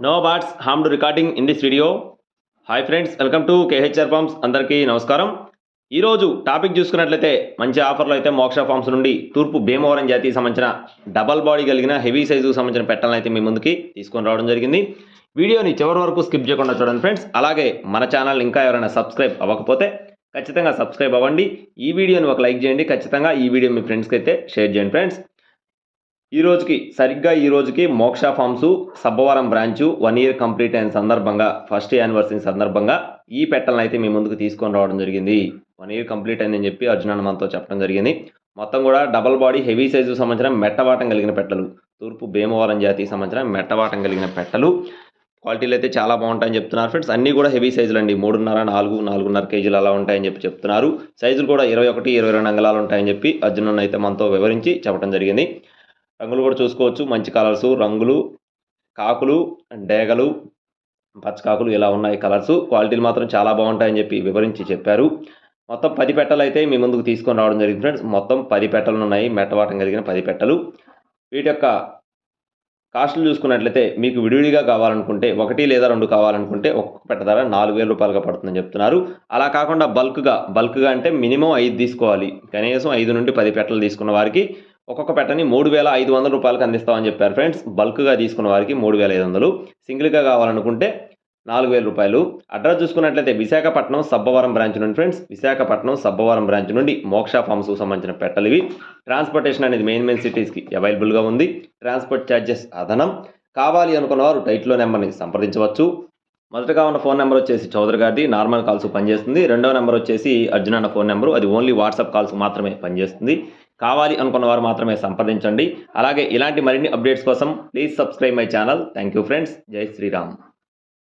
No bots harm to recording in this video hi friends welcome to KHR farms అందరికీ నమస్కారం ఈరోజు topic చూసుకున్నట్లయితే మంచి ఆఫర్లో అయితే మోక్ష ఫార్మ్స్ నుండి తూర్పు భీమవరం జాతికి సంబంధించిన డబల్ బాడీ కలిగిన హెవీ సైజుకు సంబంధించిన పెట్టాలను అయితే మీ ముందుకి తీసుకొని రావడం జరిగింది. వీడియోని చివరి వరకు స్కిప్ చేయకుండా చూడండి ఫ్రెండ్స్ అలాగే మన ఛానల్ ఇంకా ఎవరైనా సబ్స్క్రైబ్ అవ్వకపోతే ఖచ్చితంగా సబ్స్క్రైబ్ అవ్వండి. ఈ వీడియోని ఒక లైక్ చేయండి. ఖచ్చితంగా ఈ వీడియో మీ ఫ్రెండ్స్కి అయితే షేర్ చేయండి ఫ్రెండ్స్ ఈ రోజుకి సరిగ్గా ఈ రోజుకి Moksha farms Sabbavaram branch one year complete అయిన సందర్భంగా ఫస్ట్ యానివర్సరీ సందర్భంగా ఈ పెట్టలను అయితే మీ ముందుకు తీసుకొని రావడం జరిగింది. వన్ ఇయర్ కంప్లీట్ అయిందని చెప్పి అర్జునన్న మనతో చెప్పడం జరిగింది. మొత్తం కూడా డబల్ బాడీ హెవీ సైజు సంబంధించిన మెట్టవాటం కలిగిన పెట్టలు. తూర్పు భీమవరం జాతికి సంబంధించిన మెట్టవాటం కలిగిన పెట్టలు. క్వాలిటీలు అయితే చాలా బాగుంటాయని చెప్తున్నారు ఫ్రెండ్స్. అన్నీ కూడా హెవీ సైజులు అండి. మూడున్నర నాలుగు నాలుగున్నర కేజీలు అలా ఉంటాయని చెప్పి చెప్తున్నారు. సైజులు కూడా ఇరవై ఒకటి ఇరవై రెండు అంగళాలు ఉంటాయని చెప్పి అర్జునన్ అయితే మనతో వివరించి చెప్పడం జరిగింది. రంగులు కూడా చూసుకోవచ్చు. మంచి కలర్స్ రంగులు కాకులు డేగలు పచ్చకాకులు ఇలా ఉన్నాయి కలర్స్. క్వాలిటీలు మాత్రం చాలా బాగుంటాయని చెప్పి వివరించి చెప్పారు. మొత్తం పది పెట్టలు అయితే మీ ముందుకు తీసుకొని రావడం జరిగింది ఫ్రెండ్స్. మొత్తం పది పెట్టలు ఉన్నాయి. మెట్టవాటం కలిగిన పది పెట్టలు. వీటి యొక్క కాస్టులు చూసుకున్నట్లయితే మీకు విడివిడిగా కావాలనుకుంటే ఒకటి లేదా రెండు కావాలనుకుంటే ఒక్కొక్క పెట్ట ధర నాలుగు వేల రూపాయలుగా పడుతుందని చెప్తున్నారు. అలా కాకుండా బల్క్గా బల్క్గా అంటే మినిమం ఐదు తీసుకోవాలి. కనీసం ఐదు నుండి పది పెట్టలు తీసుకున్న వారికి ఒక్కొక్క పెట్టని మూడు వేల ఐదు వందల రూపాయలకు అందిస్తామని చెప్పారు. ఫ్రెండ్స్ బల్క్గా తీసుకున్న వారికి మూడు వేల ఐదు వందలు. సింగిల్గా కావాలనుకుంటే నాలుగు వేల రూపాయలు. అడ్రస్ చూసుకున్నట్లయితే విశాఖపట్నం సబ్బవరం బ్రాంచ్ నుండి ఫ్రెండ్స్ విశాఖపట్నం సబ్బవరం బ్రాంచ్ నుండి మోక్ష ఫార్మ్స్కు సంబంధించిన పెట్టలు ఇవి. ట్రాన్స్పోర్టేషన్ అనేది మెయిన్ మెయిన్ సిటీస్కి అవైలబుల్గా ఉంది. ట్రాన్స్పోర్ట్ ఛార్జెస్ అదనం. కావాలి అనుకున్న వారు టైట్లో నెంబర్ని సంప్రదించవచ్చు. మొదటగా ఉన్న ఫోన్ నెంబర్ వచ్చేసి చౌదరి గారిది. నార్మల్ కాల్స్ పనిచేస్తుంది. రెండవ నెంబర్ వచ్చేసి అర్జున్ అన్న ఫోన్ నెంబర్. అది ఓన్లీ వాట్సాప్ కాల్స్ మాత్రమే పనిచేస్తుంది. కావాలి అనుకున్న వారు మాత్రమే సంప్రదించండి. అలాగే ఇలాంటి మరిన్ని అప్డేట్స్ కోసం please subscribe my channel. Thank you friends. జై శ్రీరామ్.